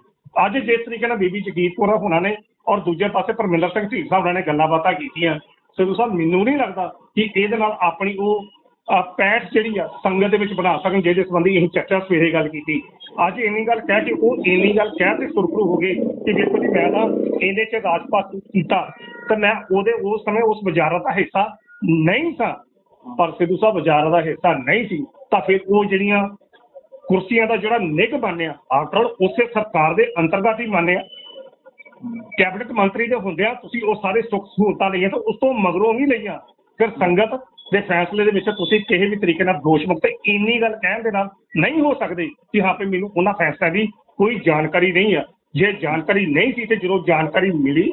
[SPEAKER 2] ਅੱਜ ਜਿਸ ਤਰੀਕੇ ਨਾਲ ਬੀਬੀ ਜਗੀਰ ਕੌਰ ਹੁਣਾਂ ਨੇ ਔਰ ਦੂਜੇ ਪਾਸੇ ਪਰਮਿੰਦਰ ਸਿੰਘ ਢੀਂਡ ਸਾਹਿਬ ਨੇ ਗੱਲਾਂ ਬਾਤਾਂ ਕੀਤੀਆਂ ਸਿੱਧੂ ਸਾਹਿਬ ਮੈਨੂੰ ਨਹੀਂ ਲੱਗਦਾ ਕਿ ਇਹਦੇ ਨਾਲ ਆਪਣੀ ਉਹ ਅਹ, ਪੈਠ ਜਿਹੜੀ ਆ ਸੰਗਤ ਦੇ ਵਿੱਚ ਬਣਾ ਸਕਣ ਜਿਹਦੇ ਸੰਬੰਧੀ ਅਸੀਂ ਚਰਚਾ ਸਵੇਰੇ ਗੱਲ ਕੀਤੀ। ਅੱਜ ਇੰਨੀ ਗੱਲ ਕਹਿ ਕੇ ਉਹ ਇੰਨੀ ਗੱਲ ਕਹਿ ਤੇ ਸੁਰਖਰੂ ਹੋ ਗਏ ਕਿ ਵੇਖੋ ਜੀ ਮੈਂ ਤਾਂ ਇਹਦੇ ਚ ਰਾਜਪਾਤ ਕੀਤਾ ਤੇ ਮੈਂ ਉਹਦੇ ਉਸ ਸਮੇਂ ਉਸ ਵਜ਼ਾਰਤ ਦਾ ਹਿੱਸਾ ਨਹੀਂ ਸਾਂ। ਪਰ ਸਿੱਧੂ ਸਾਹਿਬ ਵਜ਼ਾਰਤ ਦਾ ਹਿੱਸਾ ਨਹੀਂ ਸੀ, ਤਾਂ ਫਿਰ ਉਹ ਜਿਹੜੀਆਂ ਕੁਰਸੀਆਂ ਦਾ ਜਿਹੜਾ ਨਿੱਘ ਬਣਿਆ ਆਫਟਰ ਉਸੇ ਸਰਕਾਰ ਦੇ ਅੰਤਰਗਤ ਹੀ ਮੰਨਿਆ ਕੈਬਨਿਟ ਮੰਤਰੀ ਦੇ ਹੁੰਦਿਆਂ ਤੁਸੀਂ ਉਹ ਸਾਰੇ ਸੁੱਖ ਸਹੂਲਤਾਂ ਲਈਆਂ ਤਾਂ ਉਸ ਤੋਂ ਮਗਰੋਂ ਵੀ ਲਈਆਂ। ਫਿਰ ਸੰਗਤ ਦੇ ਫੈਸਲੇ ਦੇ ਵਿੱਚ ਤੁਸੀਂ ਕਿਸੇ ਵੀ ਤਰੀਕੇ ਨਾਲ ਦੋਸ਼ ਮੁਕਤ ਇੰਨੀ ਗੱਲ ਕਹਿਣ ਦੇ ਨਾਲ ਨਹੀਂ ਹੋ ਸਕਦੇ ਕਿ ਹਾਂ ਵੀ ਮੈਨੂੰ ਉਹਨਾਂ ਫੈਸਲਿਆਂ ਦੀ ਕੋਈ ਜਾਣਕਾਰੀ ਨਹੀਂ ਆ। ਜੇ ਜਾਣਕਾਰੀ ਨਹੀਂ ਸੀ ਤੇ ਜਦੋਂ ਜਾਣਕਾਰੀ ਮਿਲੀ,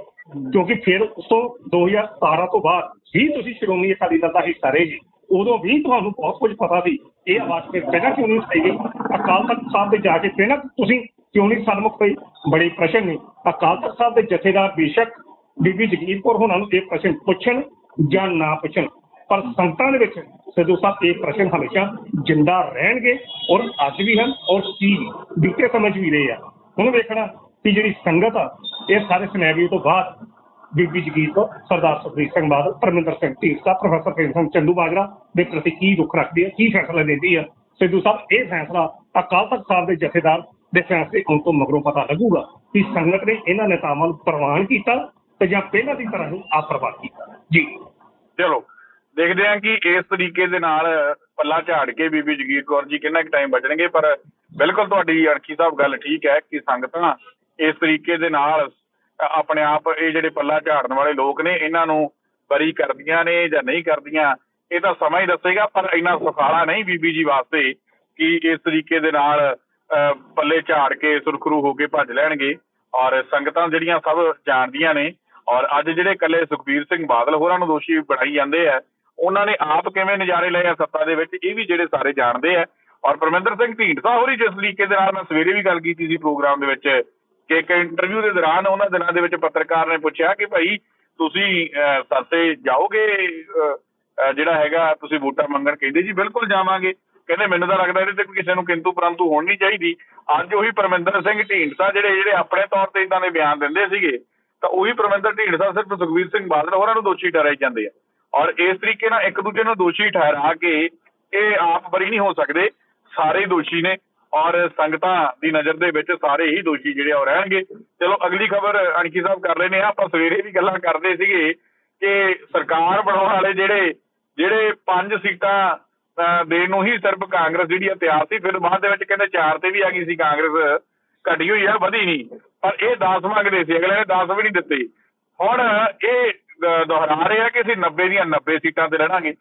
[SPEAKER 2] ਕਿਉਂਕਿ ਫਿਰ ਉਸ ਤੋਂ 2017 ਤੋਂ ਬਾਅਦ ਵੀ ਤੁਸੀਂ ਸ਼੍ਰੋਮਣੀ ਅਕਾਲੀ ਦਲ ਦਾ ਹਿੱਸਾ ਰਹੇ ਜੀ, ਉਦੋਂ ਵੀ ਤੁਹਾਨੂੰ ਬਹੁਤ ਕੁਝ ਪਤਾ ਸੀ, ਇਹ ਆਵਾਜ਼ ਫਿਰ ਪਹਿਲਾਂ ਕਿਉਂ ਨਹੀਂ ਉਠਾਈ ਗਈ? ਅਕਾਲ ਤਖਤ ਸਾਹਿਬ ਤੇ ਜਾ ਕੇ ਪਹਿਲਾਂ ਤੁਸੀਂ ਕਿਉਂ ਨਹੀਂ ਸਨਮੁਖ ਹੋਏ? ਬੜੇ ਪ੍ਰਸ਼ਨ ਨੇ। ਅਕਾਲ ਤਖਤ ਸਾਹਿਬ ਦੇ ਜਥੇਦਾਰ ਬੇਸ਼ੱਕ ਬੀਬੀ ਜਗੀਰ ਕੌਰ ਹੋਣਾ ਨੂੰ ਇਹ ਪ੍ਰਸ਼ਨ ਪੁੱਛਣ ਜਾਂ ਨਾ ਪੁੱਛਣ, ਪਰ ਸੰਗਤਾਂ ਦੇ ਵਿੱਚ ਸਿੱਧੂ ਸਾਹਿਬ ਇਹ ਪ੍ਰਸ਼ਨ ਹਮੇਸ਼ਾ ਜਿੰਦਾ ਰਹਿਣਗੇ ਔਰ ਅੱਜ ਵੀ ਹਨ ਔਰ ਸੀ ਵੀ, ਬੀਤੇ ਸਮਝ ਵੀ ਰਹੇ ਆ। ਹੁਣ ਵੇਖਣਾ ਕਿ ਜਿਹੜੀ ਸੰਗਤ ਆ, ਇਹ ਸਾਰੇ ਸਿਨੈਰੀਓ ਤੋਂ ਬਾਅਦ ਬੀਬੀ ਜਗੀਰ ਕੌਰ, ਸਰਦਾਰ ਸੁਖਬੀਰ ਸਿੰਘ ਬਾਦਲ, ਪਰਮਿੰਦਰ ਸਿੰਘ ਢੀਂਡਸਾ, ਪ੍ਰੋਫੈਸਰ ਪ੍ਰੇਮ ਸਿੰਘ ਚੰਦੂ ਮਾਜਰਾ ਦੇ ਪ੍ਰਤੀ ਕੀ ਰੁਖ ਰੱਖਦੀ ਹੈ, ਕੀ ਫੈਸਲਾ ਲੈਂਦੀ ਹੈ? ਸਿੱਧੂ ਸਾਹਿਬ, ਇਹ ਫੈਸਲਾ ਅਕਾਲ ਤਖਤ ਸਾਹਿਬ ਦੇ ਜਥੇਦਾਰ ਦੇ ਫੈਸਲੇ ਆਉਣ ਤੋਂ ਮਗਰੋਂ ਪਤਾ ਲੱਗੂਗਾ ਕਿ ਸੰਗਤ ਨੇ ਇਹਨਾਂ ਨੇਤਾਵਾਂ ਨੂੰ ਪ੍ਰਵਾਨ ਕੀਤਾ ਤੇ ਜਾਂ ਪਹਿਲਾਂ ਦੀ ਤਰ੍ਹਾਂ ਹੀ ਆਪਰਵਾਨ ਕੀਤਾ। ਜੀ।
[SPEAKER 1] ਚਲੋ, ਦੇਖਦੇ ਹਾਂ ਕਿ ਇਸ ਤਰੀਕੇ ਦੇ ਨਾਲ ਪੱਲਾ ਝਾੜ ਕੇ ਬੀਬੀ ਜਗੀਰ ਕੌਰ ਜੀ ਕਿੰਨਾ ਕੁ ਟਾਈਮ ਬਚਣਗੇ, ਪਰ ਬਿਲਕੁਲ ਤੁਹਾਡੀ ਅਣਖੀ ਸਾਹਿਬ ਗੱਲ ਠੀਕ ਹੈ ਕਿ ਸੰਗਤਾਂ ਇਸ ਤਰੀਕੇ ਦੇ ਨਾਲ ਆਪਣੇ ਆਪ ਇਹ ਜਿਹੜੇ ਪੱਲਾ ਝਾੜਨ ਵਾਲੇ ਲੋਕ ਨੇ, ਇਹਨਾਂ ਨੂੰ ਬਰੀ ਕਰਦੀਆਂ ਨੇ ਜਾਂ ਨਹੀਂ ਕਰਦੀਆਂ, ਇਹ ਤਾਂ ਸਮਾਂ ਹੀ ਦੱਸੇਗਾ, ਪਰ ਇੰਨਾ ਸੁਖਾਲਾ ਨਹੀਂ ਬੀਬੀ ਜੀ ਵਾਸਤੇ ਕਿ ਇਸ ਤਰੀਕੇ ਦੇ ਨਾਲ ਪੱਲੇ ਝਾੜ ਕੇ ਸੁਰਖਰੂ ਹੋ ਕੇ ਭੱਜ ਲੈਣਗੇ। ਔਰ ਸੰਗਤਾਂ ਜਿਹੜੀਆਂ ਸਭ ਜਾਣਦੀਆਂ ਨੇ, ਔਰ ਅੱਜ ਜਿਹੜੇ ਕੱਲੇ ਸੁਖਬੀਰ ਸਿੰਘ ਬਾਦਲ ਹੋਰਾਂ ਨੂੰ ਦੋਸ਼ੀ ਬਣਾਈ ਜਾਂਦੇ ਆ, ਉਹਨਾਂ ਨੇ ਆਪ ਕਿਵੇਂ ਨਜ਼ਾਰੇ ਲਏ ਆ ਸੱਤਾ ਦੇ ਵਿੱਚ, ਇਹ ਵੀ ਜਿਹੜੇ ਸਾਰੇ ਜਾਣਦੇ ਆ। ਔਰ ਪਰਮਿੰਦਰ ਸਿੰਘ ਢੀਂਡਸਾ ਹੋਰੀ ਜਿਸ ਤਰੀਕੇ ਦੇ ਨਾਲ ਮੈਂ ਸਵੇਰੇ ਵੀ ਗੱਲ ਕੀਤੀ ਸੀ ਪ੍ਰੋਗਰਾਮ ਦੇ ਵਿੱਚ ਕਿ ਇੱਕ ਇੰਟਰਵਿਊ ਦੇ ਦੌਰਾਨ ਉਹਨਾਂ ਦਿਨਾਂ ਦੇ ਵਿੱਚ ਪੱਤਰਕਾਰ ਨੇ ਪੁੱਛਿਆ ਕਿ ਭਾਈ ਤੁਸੀਂ ਅਹ, ਜਾਓਗੇ? ਜਿਹੜਾ ਹੈਗਾ ਤੁਸੀਂ ਵੋਟਾਂ ਮੰਗਣ ਕਹਿੰਦੇ ਜੀ ਬਿਲਕੁਲ ਜਾਵਾਂਗੇ। ਕਹਿੰਦੇ ਮੈਨੂੰ ਤਾਂ ਲੱਗਦਾ ਇਹਦੇ ਤੇ ਕਿਸੇ ਨੂੰ ਕਿੰਤੂ ਪਰੰਤੂ ਹੋਣ ਨਹੀਂ ਚਾਹੀਦੀ। ਅੱਜ ਉਹੀ ਪਰਮਿੰਦਰ ਸਿੰਘ ਢੀਂਡਸਾ ਜਿਹੜੇ ਜਿਹੜੇ ਆਪਣੇ ਤੌਰ ਤੇ ਇਦਾਂ ਦੇ ਬਿਆਨ ਦਿੰਦੇ ਸੀਗੇ ਤਾਂ ਉਹੀ ਪਰਮਿੰਦਰ ਢੀਂਡਸਾ ਸਿਰਫ ਸੁਖਬੀਰ ਸਿੰਘ ਬਾਦਲ ਹੋਰਾਂ ਨੂੰ ਦੋਸ਼ੀ ਠਹਿਰਾਈ ਜਾਂਦੇ ਆ। ਔਰ ਇਸ ਤਰੀਕੇ ਨਾਲ ਇੱਕ ਦੂਜੇ ਨੂੰ ਦੋਸ਼ੀ ਠਹਿਰਾ ਕੇ ਇਹ ਆਪ ਬਰੀ ਨਹੀਂ ਹੋ ਸਕਦੇ। ਸਾਰੇ ਦੋਸ਼ੀ ਨੇ ਔਰ ਸੰਗਤਾਂ ਦੀ ਨਜ਼ਰ ਦੇ ਵਿੱਚ ਸਾਰੇ ਹੀ ਦੋਸ਼ੀ ਜਿਹੜੇ ਉਹ ਰਹਿਣਗੇ। ਚਲੋ ਅਗਲੀ ਖਬਰ ਅਣਖੀ ਸਾਹਿਬ ਕਰ ਲੈਨੇ ਆ ਆਪਾਂ ਸਵੇਰੇ ਵੀ ਗੱਲਾਂ ਕਰਦੇ ਸੀਗੇ ਕਿ ਸਰਕਾਰ ਬਣਾਉਣ ਵਾਲੇ ਜਿਹੜੇ ਜਿਹੜੇ ਪੰਜ ਸੀਟਾਂ ਅਹ, ਨੂੰ ਹੀ ਸਿਰਫ ਕਾਂਗਰਸ ਜਿਹੜੀ ਤਿਆਰ ਸੀ। ਫਿਰ ਬਾਅਦ ਦੇ ਵਿੱਚ ਕਹਿੰਦੇ ਚਾਰ ਤੇ ਵੀ ਆ ਗਈ ਸੀ ਕਾਂਗਰਸ। ਘਟੀ ਹੋਈ ਆ ਵਧੀ ਨਹੀਂ। ਪਰ ਇਹ 10 ਮੰਗਦੇ ਸੀ। ਅਗਲੇ ਨੇ 10 ਵੀ ਨਹੀਂ ਦਿੱਤੇ। ਹੁਣ ਇਹ ਦੁਹਰਾ ਰਹੇ ਆ ਕਿ ਅਸੀਂ 90 ਦੀਆਂ 90 ਸੀਟਾਂ ਤੇ ਲੜਾਂਗੇ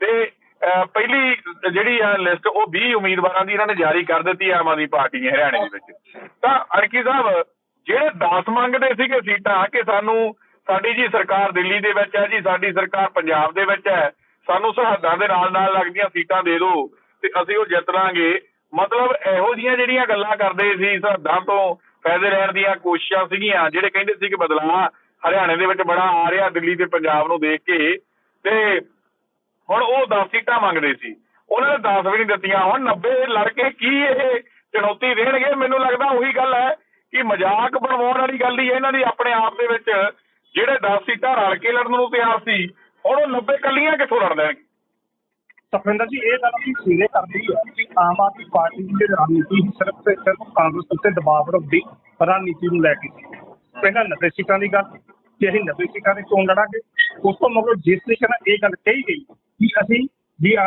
[SPEAKER 1] ਤੇ ਪਹਿਲੀ ਜਿਹੜੀ ਆ ਲਿਸਟ ਉਹ 20 ਉਮੀਦਵਾਰਾਂ ਦੀ ਇਹਨਾਂ ਨੇ ਜਾਰੀ ਕਰ ਦਿੱਤੀ ਆਮ ਆਦਮੀ ਪਾਰਟੀ ਨੇ ਹਰਿਆਣੇ ਦੇ ਵਿੱਚ। ਤਾਂ ਅਰਕੀ ਸਾਹਿਬ, ਜਿਹੜੇ 10 ਮੰਗਦੇ ਸੀਗੇ ਸੀਟਾਂ ਕਿ ਸਾਨੂੰ ਸਾਡੀ ਜੀ ਸਰਕਾਰ ਦਿੱਲੀ ਦੇ ਵਿੱਚ ਹੈ ਜੀ, ਸਾਡੀ ਸਰਕਾਰ ਪੰਜਾਬ ਦੇ ਵਿੱਚ ਹੈ, ਸਾਨੂੰ ਸਰਹੱਦਾਂ ਦੇ ਨਾਲ ਨਾਲ ਲੱਗਦੀਆਂ ਸੀਟਾਂ ਦੇ ਦਿਓ ਤੇ ਅਸੀਂ ਉਹ ਜਿੱਤ ਲਾਂਗੇ। ਮਤਲਬ ਇਹੋ ਜਿਹੀਆਂ ਜਿਹੜੀਆਂ ਗੱਲਾਂ ਕਰਦੇ ਸੀ, ਸਰਹੱਦਾਂ ਤੋਂ ਫਾਇਦੇ ਲੈਣ ਦੀਆਂ ਕੋਸ਼ਿਸ਼ਾਂ ਸੀਗੀਆਂ, ਜਿਹੜੇ ਕਹਿੰਦੇ ਸੀ ਕਿ ਬਦਲਾਅ ਹਰਿਆਣੇ ਦੇ ਵਿੱਚ ਬੜਾ ਆ ਰਿਹਾ, ਦਿੱਲੀ ਤੇ ਪੰਜਾਬ ਨੂੰ ਦੇਖ ਕੇ। ਤੇ ਹੁਣ ਉਹ 10 ਸੀਟਾਂ ਮੰਗਦੇ ਸੀ। ਉਹਨਾਂ ਨੇ 10 ਵੀ ਨਹੀਂ ਦਿੱਤੀਆਂ। ਹੁਣ 90 ਲੜ ਕੇ ਕੀ ਇਹ ਚੁਣੌਤੀ ਦੇਣਗੇ? ਮੈਨੂੰ ਲੱਗਦਾ ਉਹੀ ਗੱਲ ਹੈ ਕਿ ਮਜ਼ਾਕ ਬਣਵਾਉਣ ਵਾਲੀ ਗੱਲ ਹੀ ਇਹਨਾਂ ਦੀ ਆਪਣੇ ਆਪ ਦੇ ਵਿੱਚ ਜਿਹੜੇ 10 ਸੀਟਾਂ ਰਲ ਕੇ ਲੜਨ ਨੂੰ ਤਿਆਰ ਸੀ, ਹੁਣ ਉਹ 90 ਕੱਲੀਆਂ ਕਿੱਥੋਂ ਲੜ ਲੈਣਗੇ?
[SPEAKER 2] ਸੁਖਵਿੰਦਰ ਜੀ, ਇਹ ਗੱਲ ਅਸੀਂ ਸੀਰੇ ਕਰਦੀ ਹੈ ਕਿ ਆਮ ਆਦਮੀ ਪਾਰਟੀ ਦੀ ਜਿਹੜੀ ਰਣਨੀਤੀ ਸਿਰਫ ਤੇ ਸਿਰਫ ਕਾਂਗਰਸ ਉੱਤੇ ਦਬਾਅ ਬਣਾਉਣ ਦੀ ਰਣਨੀਤੀ ਨੂੰ ਲੈ ਕੇ ਸੀ। ਪਹਿਲਾਂ 90 ਸੀਟਾਂ ਦੀ ਗੱਲ ਕਿ ਅਸੀਂ 90 ਸੀਟਾਂ ਦੀ ਚੋਣ ਲੜਾਂਗੇ। ਉਸ ਤੋਂ ਮਗਰੋਂ ਜਿਸ ਤਰੀਕੇ ਨਾਲ ਇਹ ਗੱਲ ਕਹੀ ਗਈ ਕਿ ਅਸੀਂ ਵੀ ਆ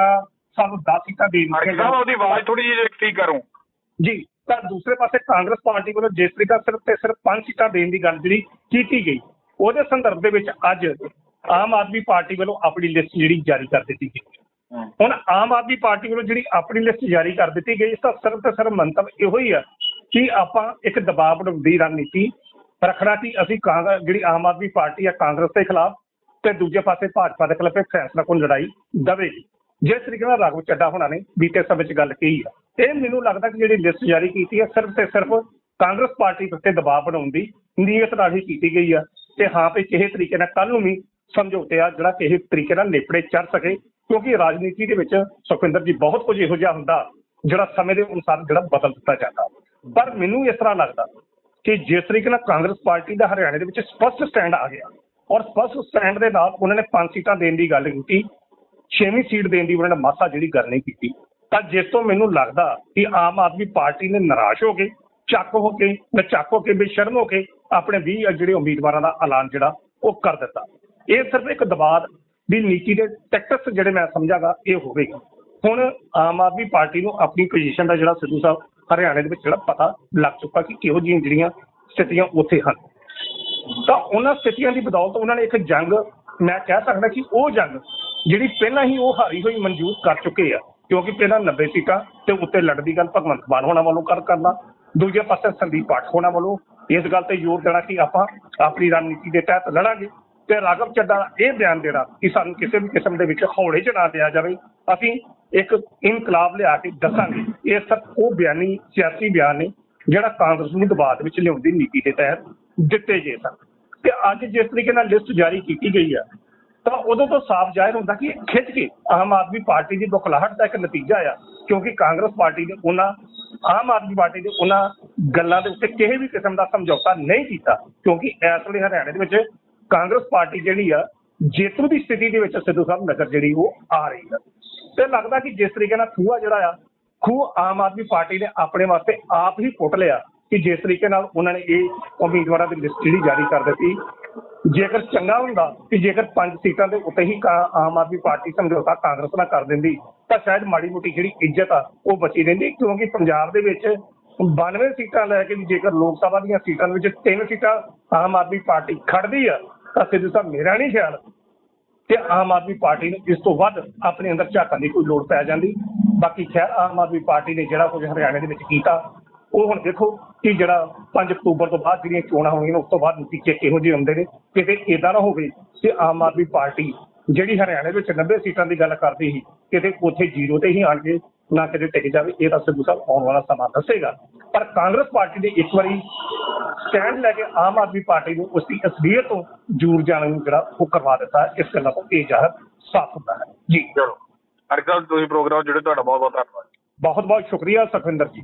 [SPEAKER 2] ਸਾਨੂੰ 10 ਸੀਟਾਂ ਦੇ ਦਿੱਤੀਆਂ
[SPEAKER 1] ਸਾਹਿਬ। ਉਹਦੀ ਆਵਾਜ਼ ਥੋੜੀ ਜਿਹੀ ਠੀਕ ਕਰੋ
[SPEAKER 2] ਜੀ ਤਾਂ ਦੂਸਰੇ ਪਾਸੇ ਕਾਂਗਰਸ ਪਾਰਟੀ ਵੱਲੋਂ ਜਿਸ ਤਰੀਕਾ ਸਿਰਫ ਤੇ ਸਿਰਫ ਪੰਜ ਸੀਟਾਂ ਦੇਣ ਦੀ ਗੱਲ ਜਿਹੜੀ ਕੀਤੀ ਗਈ ਉਹਦੇ ਸੰਦਰਭ ਦੇ ਵਿੱਚ ਅੱਜ ਆਮ ਆਦਮੀ ਪਾਰਟੀ ਵੱਲੋਂ ਆਪਣੀ ਲਿਸਟ ਜਿਹੜੀ ਜਾਰੀ ਕਰ ਦਿੱਤੀ ਗਈ। ਹੁਣ ਆਮ ਆਦਮੀ ਪਾਰਟੀ ਵੱਲੋਂ ਜਿਹੜੀ ਆਪਣੀ ਲਿਸਟ ਜਾਰੀ ਕਰ ਦਿੱਤੀ ਗਈ ਇਸ ਦਾ ਸਿਰਫ ਤੇ ਸਿਰਫ ਮੰਤਵ ਇਹੋ ਹੀ ਆ ਕਿ ਆਪਾਂ ਇੱਕ ਦਬਾਅ ਬਣਾਉਣ ਦੀ ਰਣਨੀਤੀ ਰੱਖਣਾ ਕਿ ਅਸੀਂ ਕਾਂਗਰਸ ਜਿਹੜੀ ਆਮ ਆਦਮੀ ਪਾਰਟੀ ਆ ਕਾਂਗਰਸ ਦੇ ਖਿਲਾਫ ਤੇ ਦੂਜੇ ਪਾਸੇ ਭਾਜਪਾ ਦੇ ਖਿਲਾਫ ਫੈਸਲਾ ਕੋਲ ਲੜਾਈ ਦਵੇਗੀ। ਜਿਸ ਤਰੀਕੇ ਨਾਲ ਰਾਘਵ ਚੱਡਾ ਹੋਣਾ ਨੇ ਬੀਤੇ ਸਮੇਂ 'ਚ ਗੱਲ ਕਹੀ ਆ। ਇਹ ਮੈਨੂੰ ਲੱਗਦਾ ਕਿ ਜਿਹੜੀ ਲਿਸਟ ਜਾਰੀ ਕੀਤੀ ਹੈ ਸਿਰਫ ਤੇ ਸਿਰਫ ਕਾਂਗਰਸ ਪਾਰਟੀ ਉੱਤੇ ਦਬਾਅ ਬਣਾਉਣ ਦੀ ਨੀਅਤ ਨਾਲ ਹੀ ਕੀਤੀ ਗਈ ਆ। ਤੇ ਹਾਂ, ਵੀ ਕਿਸੇ ਤਰੀਕੇ ਨਾਲ ਕੱਲ ਨੂੰ ਵੀ ਸਮਝੌਤੇ ਆ, ਜਿਹੜਾ ਕਿਸੇ ਤਰੀਕੇ ਨਾਲ ਨੇਪੜੇ ਚੜ ਸਕੇ, ਕਿਉਂਕਿ ਰਾਜਨੀਤੀ ਦੇ ਵਿੱਚ ਸੁਖਵਿੰਦਰ ਜੀ ਬਹੁਤ ਕੁਝ ਇਹੋ ਜਿਹਾ ਹੁੰਦਾ, ਜਿਹੜਾ ਸਮੇਂ ਦੇ ਅਨੁਸਾਰ ਜਿਹੜਾ ਬਦਲ ਦਿੱਤਾ ਜਾਂਦਾ। ਪਰ ਮੈਨੂੰ ਇਸ ਤਰ੍ਹਾਂ ਲੱਗਦਾ ਕਿ ਜਿਸ ਤਰੀਕੇ ਨਾਲ ਕਾਂਗਰਸ ਪਾਰਟੀ ਦਾ ਹਰਿਆਣੇ ਦੇ ਵਿੱਚ ਸਪਸ਼ਟ ਸਟੈਂਡ ਆ ਗਿਆ ਔਰ ਸਪਸ਼ਟ ਸਟੈਂਡ ਦੇ ਨਾਲ ਉਹਨਾਂ ਨੇ ਪੰਜ ਸੀਟਾਂ ਦੇਣ ਦੀ ਗੱਲ ਕੀਤੀ, ਛੇਵੀਂ ਸੀਟ ਦੇਣ ਦੀ ਉਹਨਾਂ ਨੇ ਮਾਸਾ ਜਿਹੜੀ ਗੱਲ ਨਹੀਂ ਕੀਤੀ। ਤਾਂ ਜਿਸ ਤੋਂ ਮੈਨੂੰ ਲੱਗਦਾ ਕਿ ਆਮ ਆਦਮੀ ਪਾਰਟੀ ਨੇ ਨਿਰਾਸ਼ ਹੋ ਕੇ, ਚੱਕ ਹੋ ਕੇ ਨਾ ਚੱਕ ਹੋ ਕੇ ਬੇਸ਼ਰਮ ਹੋ ਕੇ ਆਪਣੇ 20 ਜਿਹੜੇ ਉਮੀਦਵਾਰਾਂ ਦਾ ਐਲਾਨ ਜਿਹੜਾ ਉਹ ਕਰ ਦਿੱਤਾ। ਇਹ ਸਿਰਫ ਇੱਕ ਦਬਾਅ ਦੀ ਨੀਤੀ ਦੇ ਟੈਕਟਿਕਸ ਜਿਹੜੇ ਮੈਂ ਸਮਝਾਂਗਾ, ਇਹ ਹੋਵੇਗਾ। ਹੁਣ ਆਮ ਆਦਮੀ ਪਾਰਟੀ ਨੂੰ ਆਪਣੀ ਪੋਜੀਸ਼ਨ ਦਾ ਜਿਹੜਾ ਸਿੱਧੂ ਸਾਹਿਬ ਹਰਿਆਣੇ ਦੇ ਵਿੱਚ ਜਿਹੜਾ ਪਤਾ ਲੱਗ ਚੁੱਕਾ ਕਿ ਕਿਹੋ ਜਿਹੀਆਂ ਜਿਹੜੀਆਂ ਸਥਿਤੀਆਂ ਉੱਥੇ ਹਨ। ਤਾਂ ਉਹਨਾਂ ਸਥਿਤੀਆਂ ਦੀ ਬਦੌਲਤ ਉਹਨਾਂ ਨੇ ਇੱਕ ਜੰਗ, ਮੈਂ ਕਹਿ ਸਕਦਾ ਕਿ ਉਹ ਜੰਗ ਜਿਹੜੀ ਪਹਿਲਾਂ ਹੀ ਉਹ ਹਾਰੀ ਹੋਈ ਮਨਜ਼ੂਰ ਕਰ ਚੁੱਕੇ ਆ, ਕਿਉਂਕਿ ਪਹਿਲਾਂ 90 ਸੀਟਾਂ ਤੇ ਉੱਤੇ ਲੜਦੀ ਗੱਲ ਭਗਵੰਤ ਮਾਨ ਹੋਣਾ ਵੱਲੋਂ ਕਰ ਕਰਨਾ, ਦੂਜੇ ਪਾਸੇ ਸੰਦੀਪ ਪਾਠ ਹੋਣਾ ਵੱਲੋਂ, ਇਸ ਗੱਲ ਤੇ ਜ਼ੋਰ ਦੇਣਾ ਕਿ ਆਪਾਂ ਆਪਣੀ ਰਣਨੀਤੀ ਦੇ ਤਹਿਤ ਲੜਾਂਗੇ। ਤੇ ਰਾਘਵ ਚੱਡਾ ਇਹ ਬਿਆਨ ਦੇਣਾ ਕਿ ਸਾਨੂੰ ਕਿਸੇ ਵੀ ਕਿਸਮ ਦੇ ਵਿੱਚ ਹੌਲੇ ਚ ਨਾ ਲਿਆ ਜਾਵੇ। ਅਸੀਂ ਇੱਕ ਇਨਕਲਾਬ ਲਿਆ ਕੇ ਦੱਸਾਂਗੇ। ਇਹ ਸਭ ਉਹ ਬਿਆਨੀ, ਸਿਆਸੀ ਬਿਆਨ ਨੇ, ਜਿਹੜਾ ਕਾਂਗਰਸ ਨੂੰ ਦਬਾਅ ਵਿੱਚ ਲਿਆਉਣ ਦੀ ਨੀਤੀ ਦੇ ਤਹਿਤ ਦਿੱਤੇ ਗਏ ਸਨ। ਤੇ ਅੱਜ ਜਿਸ ਤਰੀਕੇ ਨਾਲ ਲਿਸਟ ਜਾਰੀ ਕੀਤੀ ਗਈ ਆ, ਤਾਂ ਉਦੋਂ ਤੋਂ ਸਾਫ਼ ਜ਼ਾਹਿਰ ਹੁੰਦਾ ਕਿ ਖਿੱਚ ਕੇ ਆਮ ਆਦਮੀ ਪਾਰਟੀ ਦੀ ਬੁਖਲਾਹਟ ਦਾ ਇੱਕ ਨਤੀਜਾ ਆ, ਕਿਉਂਕਿ ਕਾਂਗਰਸ ਪਾਰਟੀ ਨੇ ਉਹਨਾਂ, ਆਮ ਆਦਮੀ ਪਾਰਟੀ ਦੇ ਉਹਨਾਂ ਗੱਲਾਂ ਦੇ ਉੱਤੇ ਕਿਸੇ ਵੀ ਕਿਸਮ ਦਾ ਸਮਝੌਤਾ ਨਹੀਂ ਕੀਤਾ, ਕਿਉਂਕਿ ਇਸ ਵੇਲੇ ਹਰਿਆਣੇ ਦੇ ਵਿੱਚ ਕਾਂਗਰਸ ਪਾਰਟੀ ਜਿਹੜੀ ਆ, ਜੇਤੂ ਦੀ ਸਥਿਤੀ ਦੇ ਵਿੱਚ ਸਿੱਧੂ ਸਾਹਿਬ ਨਜ਼ਰ ਜਿਹੜੀ ਉਹ ਆ ਰਹੀ ਹੈ ਤੇ ਲੱਗਦਾ ਕਿ ਜਿਸ ਤਰੀਕੇ ਨਾਲ ਖੂਆ ਜਿਹੜਾ ਆ, ਖੂਹ ਆਮ ਆਦਮੀ ਪਾਰਟੀ ਨੇ ਆਪਣੇ ਵਾਸਤੇ ਆਪ ਹੀ ਪੁੱਟ ਲਿਆ ਕਿ ਜਿਸ ਤਰੀਕੇ ਨਾਲ ਉਹਨਾਂ ਨੇ ਇਹ ਉਮੀਦਵਾਰਾਂ ਦੀ ਲਿਸਟ ਜਿਹੜੀ ਜਾਰੀ ਕਰ ਦਿੱਤੀ। ਜੇਕਰ ਚੰਗਾ ਹੁੰਦਾ ਕਿ ਜੇਕਰ ਪੰਜ ਸੀਟਾਂ ਦੇ ਉੱਤੇ ਹੀ ਆਮ ਆਦਮੀ ਪਾਰਟੀ ਸਮਝੌਤਾ ਕਾਂਗਰਸ ਨਾਲ ਕਰ ਦਿੰਦੀ, ਤਾਂ ਸ਼ਾਇਦ ਮਾੜੀ ਮੋਟੀ ਜਿਹੜੀ ਇੱਜ਼ਤ ਆ, ਉਹ ਬਚੀ ਰਹਿੰਦੀ। ਕਿਉਂਕਿ ਪੰਜਾਬ ਦੇ ਵਿੱਚ 92 ਸੀਟਾਂ ਲੈ ਕੇ ਵੀ ਜੇਕਰ ਲੋਕ ਸਭਾ ਦੀਆਂ ਸੀਟਾਂ ਦੇ ਵਿੱਚ ਤਿੰਨ ਸੀਟਾਂ ਆਮ ਆਦਮੀ ਪਾਰਟੀ ਖੜਦੀ ਆ, ਤਾਂ ਸਿੱਧੂ ਸਾਹਿਬ ਮੇਰਾ ਨਹੀਂ ਖਿਆਲ ਤੇ ਆਮ ਆਦਮੀ ਪਾਰਟੀ ਨੂੰ ਇਸ ਤੋਂ ਵੱਧ ਆਪਣੇ ਅੰਦਰ ਝਾਕਣ ਦੀ ਕੋਈ ਲੋੜ ਪੈ ਜਾਂਦੀ। ਬਾਕੀ ਖੈਰ, ਆਮ ਆਦਮੀ ਪਾਰਟੀ ਨੇ ਜਿਹੜਾ ਕੁਝ ਹਰਿਆਣੇ ਦੇ ਵਿੱਚ ਕੀਤਾ, ਉਹ ਹੁਣ ਦੇਖੋ ਕਿ ਜਿਹੜਾ 5 ਅਕਤੂਬਰ ਤੋਂ ਬਾਅਦ ਜਿਹੜੀਆਂ ਚੋਣਾਂ ਹੋਣਗੀਆਂ, ਉਸ ਤੋਂ ਬਾਅਦ ਨਤੀਜੇ ਕਿਹੋ ਜਿਹੇ ਹੁੰਦੇ ਨੇ, ਕਿਤੇ ਇਦਾਂ ਨਾ ਹੋਵੇ ਕਿ ਆਮ ਆਦਮੀ ਪਾਰਟੀ ਜਿਹੜੀ ਹਰਿਆਣੇ ਵਿੱਚ 90 ਸੀਟਾਂ ਦੀ ਗੱਲ ਕਰਦੀ ਸੀ, ਕਿਤੇ ਉੱਥੇ ਜ਼ੀਰੋ ਤੇ ਹੀ ਆਣ ਕੇ ਨਾ ਕਿਤੇ ਟਿਕ ਜਾਵੇ ਇਹ ਤਾਂ ਸਿੱਧੂ ਸਾਹਿਬ ਆਉਣ ਵਾਲਾ ਸਮਾਂ ਦੱਸੇਗਾ। ਪਰ ਕਾਂਗਰਸ ਪਾਰਟੀ ਨੇ ਇੱਕ ਵਾਰੀ ਸਟੈਂਡ ਲੈ ਕੇ ਆਮ ਆਦਮੀ ਪਾਰਟੀ ਨੂੰ ਉਸ ਦੀ ਅਸਲੀਅਤ ਤੋਂ ਜੂਰ ਜਾਣ ਨੂੰ ਜਿਹੜਾ ਉਹ ਕਰਵਾ ਦਿੱਤਾ। ਇਸ ਗੱਲਾਂ ਤੋਂ ਇਹ ਜ਼ਾਹਰ ਸਾਫ਼ ਹੁੰਦਾ ਹੈ। ਜੀ।
[SPEAKER 1] ਚਲੋ। ਅਰਕਾ ਤੁਸੀਂ ਪ੍ਰੋਗਰਾਮ ਜਿਹੜੇ ਤੁਹਾਡਾ ਬਹੁਤ ਬਹੁਤ ਧੰਨਵਾਦ।
[SPEAKER 2] ਬਹੁਤ ਬਹੁਤ ਸ਼ੁਕਰੀਆ ਸੁਖਵਿੰਦਰ ਜੀ।